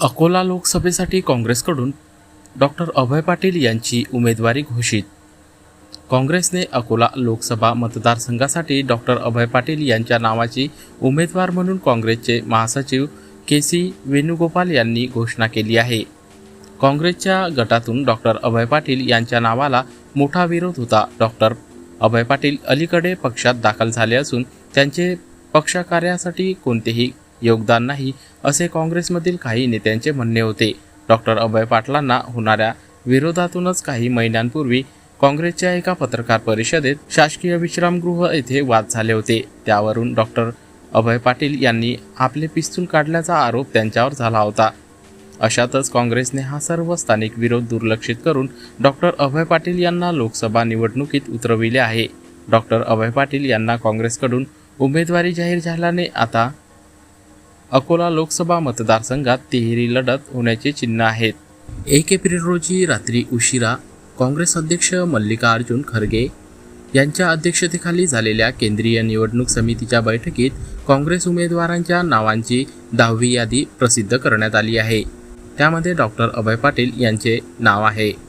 अकोला लोकसभेसाठी काँग्रेसकडून डॉक्टर अभय पाटील यांची उमेदवारी घोषित. काँग्रेसने अकोला लोकसभा मतदारसंघासाठी डॉक्टर अभय पाटील यांच्या नावाची उमेदवार म्हणून काँग्रेसचे महासचिव के सी वेणुगोपाल यांनी घोषणा केली आहे. काँग्रेसच्या गटातून डॉक्टर अभय पाटील यांच्या नावाला मोठा विरोध होता. डॉक्टर अभय पाटील अलीकडे पक्षात दाखल झाले असून त्यांचे पक्षकार्यासाठी कोणतेही योगदान नाही असे काँग्रेसमधील काही नेत्यांचे म्हणणे होते. डॉक्टर अभय पाटलांना होणाऱ्या विरोधातूनच काही महिन्यांपूर्वी काँग्रेसच्या एका पत्रकार परिषदेत शासकीय विश्रामगृह येथे वाद झाले होते. त्यावरून डॉक्टर अभय पाटील यांनी आपले पिस्तूल काढल्याचा आरोप त्यांच्यावर झाला होता. अशातच काँग्रेसने हा सर्व स्थानिक विरोध दुर्लक्षित करून डॉक्टर अभय पाटील यांना लोकसभा निवडणुकीत उतरविले आहे. डॉक्टर अभय पाटील यांना काँग्रेसकडून उमेदवारी जाहीर झाल्याने आता अकोला लोकसभा मतदारसंघात तिहेरी लढत होण्याचे चिन्ह आहेत. एक एप्रिल रोजी रात्री उशिरा काँग्रेस अध्यक्ष मल्लिकार्जुन खरगे यांच्या अध्यक्षतेखाली झालेल्या केंद्रीय निवडणूक समितीच्या बैठकीत काँग्रेस उमेदवारांच्या नावांची दहावी यादी प्रसिद्ध करण्यात आली आहे. त्यामध्ये डॉक्टर अभय पाटील यांचे नाव आहे.